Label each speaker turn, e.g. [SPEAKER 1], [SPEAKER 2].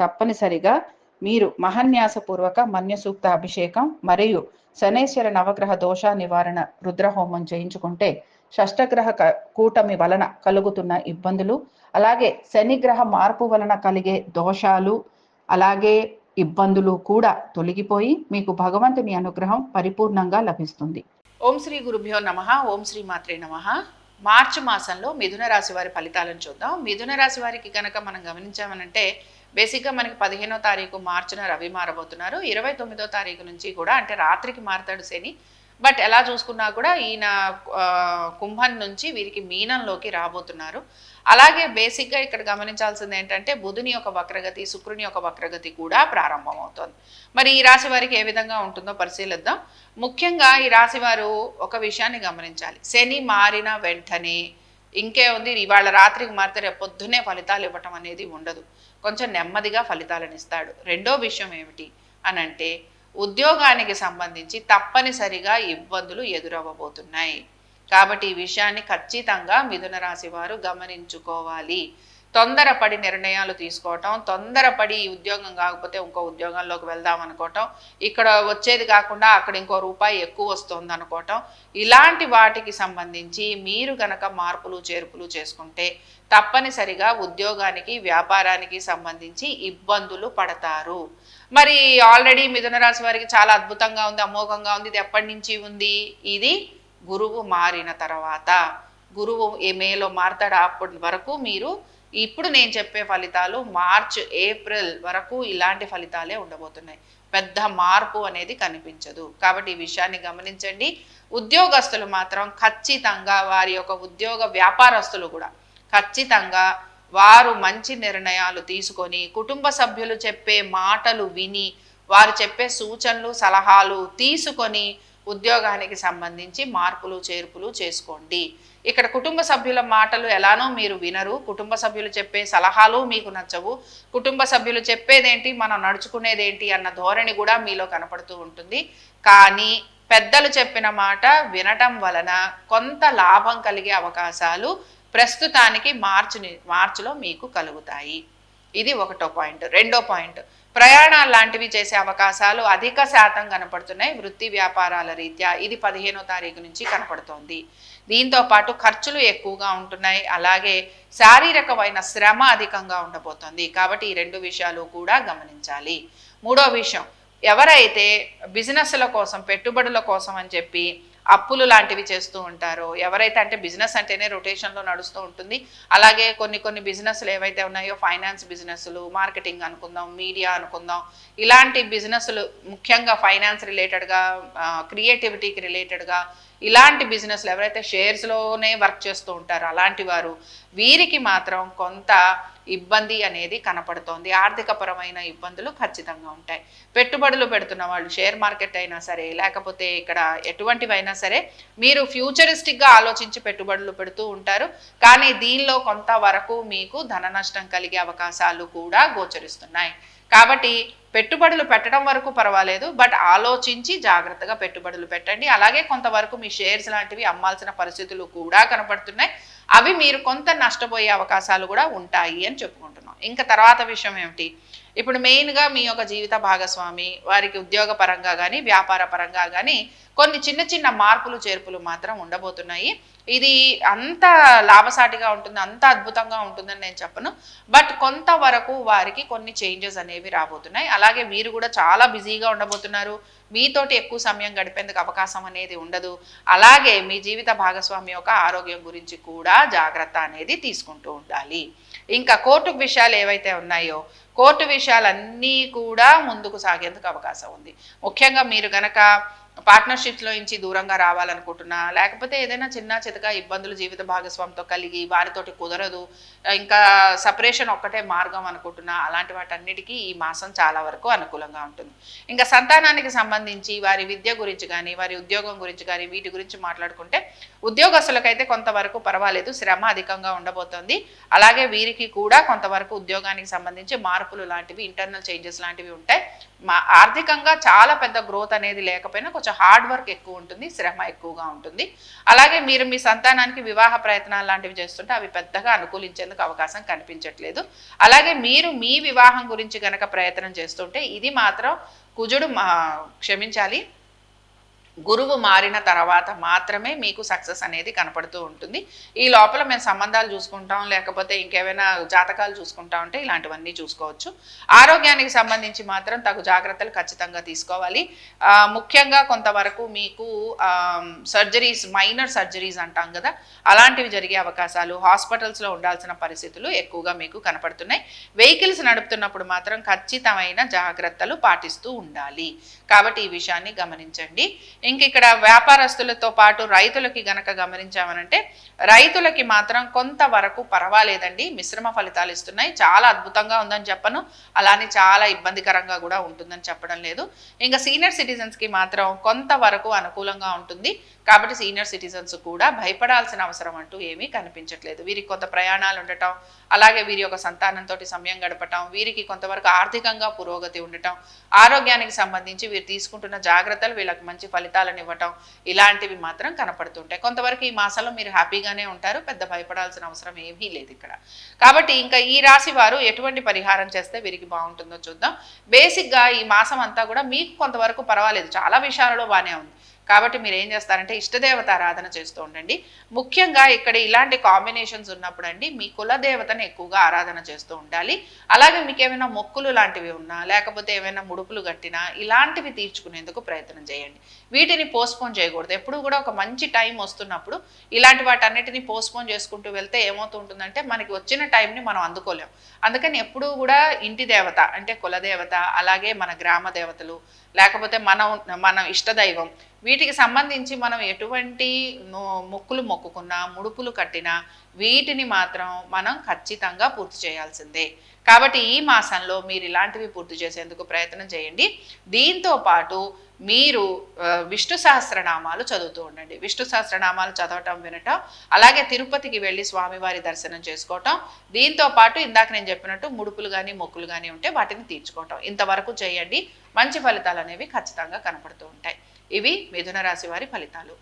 [SPEAKER 1] తప్పనిసరిగా మీరు మహన్యాసపూర్వక మన్యసూక్త అభిషేకం మరియు శనేశ్వర నవగ్రహ దోష నివారణ రుద్రహోమం చేయించుకుంటే షష్టగ్రహ కూటమి వలన కలుగుతున్న ఇబ్బందులు అలాగే శనిగ్రహ మార్పు వలన కలిగే దోషాలు అలాగే ఇబ్బందులు కూడా తొలగిపోయి మీకు భగవంతుని అనుగ్రహం పరిపూర్ణంగా లభిస్తుంది. ఓం శ్రీ గురుభ్యో నమ ఓం శ్రీ మాత్రే నమ. మార్చి మాసంలో మిథున రాశి వారి ఫలితాలను చూద్దాం. మిథున రాశి వారికి కనుక మనం గమనించామనంటే బేసిక్గా మనకి పదిహేనో తారీఖు మార్చిన రవి మారబోతున్నారు. ఇరవై తొమ్మిదో తారీఖు నుంచి కూడా అంటే రాత్రికి మారతాడు శని. బట్ ఎలా చూసుకున్నా కూడా ఈయన కుంభం నుంచి వీరికి మీనంలోకి రాబోతున్నారు. అలాగే బేసిక్గా ఇక్కడ గమనించాల్సింది ఏంటంటే బుధుని యొక్క వక్రగతి శుక్రుని యొక్క వక్రగతి కూడా ప్రారంభమవుతోంది. మరి ఈ రాశి వారికి ఏ విధంగా ఉంటుందో పరిశీలిద్దాం. ముఖ్యంగా ఈ రాశి వారు ఒక విషయాన్ని గమనించాలి. శని మారిన వెంటనే ఇంకే ఉంది. ఇవాళ రాత్రికి మారితే రేపు పొద్దున్నే ఫలితాలు ఇవ్వటం అనేది ఉండదు. కొంచెం నెమ్మదిగా ఫలితాలను ఇస్తాడు. రెండో విషయం ఏమిటి అని అంటే ఉద్యోగానికి సంబంధించి తప్పనిసరిగా ఇబ్బందులు ఎదురవ్వబోతున్నాయి. కాబట్టి ఈ విషయాన్ని ఖచ్చితంగా మిథున రాశి వారు గమనించుకోవాలి. తొందరపడి నిర్ణయాలు తీసుకోవటం తొందరపడి ఈ ఉద్యోగం కాకపోతే ఇంకో ఉద్యోగంలోకి వెళ్దాం అనుకోవటం ఇక్కడ వచ్చేది కాకుండా అక్కడ ఇంకో రూపాయి ఎక్కువ వస్తుంది అనుకోవటం ఇలాంటి వాటికి సంబంధించి మీరు గనక మార్పులు చేర్పులు చేసుకుంటే తప్పనిసరిగా ఉద్యోగానికి వ్యాపారానికి సంబంధించి ఇబ్బందులు పడతారు. మరి ఆల్రెడీ మిథున రాశి వారికి చాలా అద్భుతంగా ఉంది అమోఘంగా ఉంది ఇది ఎప్పటి నుంచి ఉంది? ఇది గురువు మారిన తర్వాత. గురువు ఏ మేలో మారతాడు అప్పటి వరకు మీరు ఇప్పుడు నేను చెప్పే ఫలితాలు మార్చ్ ఏప్రిల్ వరకు ఇలాంటి ఫలితాలే ఉండబోతున్నాయి. పెద్ద మార్పు అనేది కనిపించదు. కాబట్టి ఈ విషయాన్ని గమనించండి. ఉద్యోగస్తులు మాత్రం ఖచ్చితంగా వారి యొక్క ఉద్యోగ వ్యాపారస్తులు కూడా ఖచ్చితంగా వారు మంచి నిర్ణయాలు తీసుకొని కుటుంబ సభ్యులు చెప్పే మాటలు విని వారు చెప్పే సూచనలు సలహాలు తీసుకొని ఉద్యోగానికి సంబంధించి మార్పులు చేర్పులు చేసుకోండి. ఇక్కడ కుటుంబ సభ్యుల మాటలు ఎలానో మీరు వినరు. కుటుంబ సభ్యులు చెప్పే సలహాలు మీకు నచ్చవు. కుటుంబ సభ్యులు చెప్పేదేంటి మనం నడుచుకునేదేంటి అన్న ధోరణి కూడా మీలో కనపడుతూ ఉంటుంది. కానీ పెద్దలు చెప్పిన మాట వినటం వలన కొంత లాభం కలిగే అవకాశాలు ప్రస్తుతానికి మార్చి మార్చిలో మీకు కలుగుతాయి. ఇది ఒకటో పాయింట్. రెండో పాయింట్. ప్రయాణాలు లాంటివి చేసే అవకాశాలు అధిక శాతం కనపడుతున్నాయి వృత్తి వ్యాపారాల రీత్యా. ఇది పదిహేనో తారీఖు నుంచి కనపడుతోంది. దీంతో పాటు ఖర్చులు ఎక్కువగా ఉంటున్నాయి. అలాగే శారీరకమైన శ్రమ అధికంగా ఉండబోతోంది. కాబట్టి ఈ రెండు విషయాలు కూడా గమనించాలి. మూడో విషయం. ఎవరైతే బిజినెస్ల కోసం పెట్టుబడుల కోసం అని చెప్పి అప్పులు లాంటివి చేస్తూ ఉంటారో ఎవరైతే అంటే బిజినెస్ అంటేనే రొటేషన్లో నడుస్తూ ఉంటుంది. అలాగే కొన్ని కొన్ని బిజినెస్లు ఏవైతే ఉన్నాయో ఫైనాన్స్ బిజినెస్లు మార్కెటింగ్ అనుకుందాం మీడియా అనుకుందాం ఇలాంటి బిజినెస్లు ముఖ్యంగా ఫైనాన్స్ రిలేటెడ్గా క్రియేటివిటీకి రిలేటెడ్గా ఇలాంటి బిజినెస్లు ఎవరైతే షేర్స్లోనే వర్క్ చేస్తూ ఉంటారో అలాంటి వారు వీరికి మాత్రం కొంత ఇబ్బంది అనేది కనపడుతోంది. ఆర్థికపరమైన ఇబ్బందులు ఖచ్చితంగా ఉంటాయి. పెట్టుబడులు పెడుతున్న వాళ్ళు షేర్ మార్కెట్ అయినా సరే లేకపోతే ఇక్కడ ఎటువంటివైనా సరే మీరు ఫ్యూచరిస్టిక్గా ఆలోచించి పెట్టుబడులు పెడుతూ ఉంటారు. కానీ దీనిలో కొంతవరకు మీకు ధన నష్టం కలిగే అవకాశాలు కూడా గోచరిస్తున్నాయి. కాబట్టి పెట్టుబడులు పెట్టడం వరకు పర్వాలేదు బట్ ఆలోచించి జాగ్రత్తగా పెట్టుబడులు పెట్టండి. అలాగే కొంతవరకు మీ షేర్స్ లాంటివి అమ్మాల్సిన పరిస్థితులు కూడా కనపడుతున్నాయి. అవి మీరు కొంత నష్టపోయే అవకాశాలు కూడా ఉంటాయి అని చెప్పుకుంటున్నాం. ఇంకా తర్వాత విషయం ఏమిటి? ఇప్పుడు మెయిన్గా మీ యొక్క జీవిత భాగస్వామి వారికి ఉద్యోగ పరంగా కానీ వ్యాపార పరంగా కానీ కొన్ని చిన్న చిన్న మార్పులు చేర్పులు మాత్రం ఉండబోతున్నాయి. ఇది అంత లాభసాటిగా ఉంటుంది అంత అద్భుతంగా ఉంటుందని నేను చెప్పను. బట్ కొంతవరకు వారికి కొన్ని చేంజెస్ అనేవి రాబోతున్నాయి. అలాగే వీరు కూడా చాలా బిజీగా ఉండబోతున్నారు. మీతోటి ఎక్కువ సమయం గడిపేందుకు అవకాశం అనేది ఉండదు. అలాగే మీ జీవిత భాగస్వామి యొక్క ఆరోగ్యం గురించి కూడా జాగ్రత్త అనేది తీసుకుంటూ ఉండాలి. ఇంకా కోర్టు విషయాలు ఏవైతే ఉన్నాయో కోర్టు విషయాలన్నీ కూడా ముందుకు సాగేందుకు అవకాశం ఉంది. ముఖ్యంగా మీరు గనక పార్ట్నర్షిప్స్లో నుంచి దూరంగా రావాలనుకుంటున్నా. లేకపోతే ఏదైనా చిన్న చితక ఇబ్బందులు జీవిత భాగస్వామితో కలిగి వారితోటి కుదరదు. ఇంకా సపరేషన్ ఒక్కటే మార్గం అనుకుంటున్నా. అలాంటి వాటన్నిటికీ ఈ మాసం చాలా వరకు అనుకూలంగా ఉంటుంది. ఇంకా సంతానానికి సంబంధించి వారి విద్య గురించి కానీ వారి ఉద్యోగం గురించి కానీ వీటి గురించి మాట్లాడుకుంటే ఉద్యోగస్తులకైతే కొంతవరకు పర్వాలేదు. శ్రమ అధికంగా ఉండబోతోంది. అలాగే వీరికి కూడా కొంతవరకు ఉద్యోగానికి సంబంధించి మార్పులు లాంటివి ఇంటర్నల్ చేంజెస్ లాంటివి ఉంటాయి. మా ఆర్థికంగా చాలా పెద్ద గ్రోత్ అనేది లేకపోయినా కొంచెం హార్డ్ వర్క్ ఎక్కువ ఉంటుంది శ్రమ ఎక్కువగా ఉంటుంది. అలాగే మీరు మీ సంతానానికి వివాహ ప్రయత్నాలు లాంటివి చేస్తుంటే అవి పెద్దగా అనుకూలించేందుకు అవకాశం కనిపించట్లేదు. అలాగే మీరు మీ వివాహం గురించి గనక ప్రయత్నం చేస్తుంటే ఇది మాత్రం కుజుడు క్షమించాలి. గురువు మారిన తర్వాత మాత్రమే మీకు సక్సెస్ అనేది కనపడుతూ ఉంటుంది. ఈ లోపల మేము సంబంధాలు చూసుకుంటాం లేకపోతే ఇంకేమైనా జాతకాలు చూసుకుంటా ఉంటే ఇలాంటివన్నీ చూసుకోవచ్చు. ఆరోగ్యానికి సంబంధించి మాత్రం తగు జాగ్రత్తలు ఖచ్చితంగా తీసుకోవాలి. ముఖ్యంగా కొంతవరకు మీకు సర్జరీస్ మైనర్ సర్జరీస్ అంటాం కదా అలాంటివి జరిగే అవకాశాలు హాస్పిటల్స్లో ఉండాల్సిన పరిస్థితులు ఎక్కువగా మీకు కనపడుతున్నాయి. వెహికల్స్ నడుపుతున్నప్పుడు మాత్రం ఖచ్చితమైన జాగ్రత్తలు పాటిస్తూ ఉండాలి. కాబట్టి ఈ విషయాన్ని గమనించండి. ఇంక ఇక్కడ వ్యాపారస్తులతో పాటు రైతులకి గనక గమనించామనంటే రైతులకి మాత్రం కొంతవరకు పర్వాలేదండి. మిశ్రమ ఫలితాలు ఇస్తున్నాయి. చాలా అద్భుతంగా ఉందని చెప్పను. అలానే చాలా ఇబ్బందికరంగా కూడా ఉంటుందని చెప్పడం లేదు. ఇంకా సీనియర్ సిటిజన్స్కి మాత్రం కొంతవరకు అనుకూలంగా ఉంటుంది. కాబట్టి సీనియర్ సిటిజన్స్ కూడా భయపడాల్సిన అవసరం అంటూ ఏమీ కనిపించట్లేదు. వీరికి కొంత ప్రయాణాలు ఉండటం అలాగే వీరి యొక్క సంతానంతో సమయం గడపటం వీరికి కొంతవరకు ఆర్థికంగా పురోగతి ఉండటం ఆరోగ్యానికి సంబంధించి వీరు తీసుకుంటున్న జాగ్రత్తలు వీళ్ళకి మంచి ఫలితాలను ఇవ్వటం ఇలాంటివి మాత్రం కనపడుతుంటాయి. కొంతవరకు ఈ మాసంలో మీరు హ్యాపీగానే ఉంటారు పెద్ద భయపడాల్సిన అవసరం ఏమీ లేదు ఇక్కడ. కాబట్టి ఇంకా ఈ రాశి వారు ఎటువంటి పరిహారం చేస్తే వీరికి బాగుంటుందో చూద్దాం. బేసిక్గా ఈ మాసం అంతా కూడా మీకు కొంతవరకు పర్వాలేదు. చాలా విషయాలలో బాగానే ఉంది. కాబట్టి మీరు ఏం చేస్తారంటే ఇష్టదేవత ఆరాధన చేస్తూ ఉండండి. ముఖ్యంగా ఇక్కడ ఇలాంటి కాంబినేషన్స్ ఉన్నప్పుడు అండి మీ కులదేవతను ఎక్కువగా ఆరాధన చేస్తూ ఉండాలి. అలాగే మీకు ఏమైనా మొక్కులు లాంటివి ఉన్నా లేకపోతే ఏమైనా ముడుపులు కట్టినా ఇలాంటివి తీర్చుకునేందుకు ప్రయత్నం చేయండి. వీటిని పోస్ట్పోన్ చేయకూడదు. ఎప్పుడు కూడా ఒక మంచి టైం వస్తున్నప్పుడు ఇలాంటి వాటన్నిటిని పోస్ట్పోన్ చేసుకుంటూ వెళ్తే ఏమవుతుంటుందంటే మనకి వచ్చిన టైంని మనం అందుకోలేం. అందుకని ఎప్పుడూ కూడా ఇంటి దేవత అంటే కులదేవత అలాగే మన గ్రామ దేవతలు లేకపోతే మనం మన ఇష్టదైవం వీటికి సంబంధించి మనం ఎటువంటి మొక్కులు మొక్కుకున్నా ముడుపులు కట్టినా వీటిని మాత్రం మనం ఖచ్చితంగా పూర్తి చేయాల్సిందే. కాబట్టి ఈ మాసంలో మీరు ఇలాంటివి పూర్తి చేసేందుకు ప్రయత్నం చేయండి. దీంతో పాటు మీరు విష్ణు సహస్రనామాలు చదువుతూ ఉండండి. విష్ణు సహస్రనామాలు చదవటం వినటం అలాగే తిరుపతికి వెళ్ళి స్వామివారి దర్శనం చేసుకోవటం దీంతో పాటు ఇందాక నేను చెప్పినట్టు ముడుపులు కానీ మొక్కులు కానీ ఉంటే వాటిని తీర్చుకోవటం. ఇంతవరకు చేయండి. మంచి ఫలితాలు అనేవి ఖచ్చితంగా కనపడుతూ ఉంటాయి. ఇవి మిథున రాశి వారి ఫలితాలు.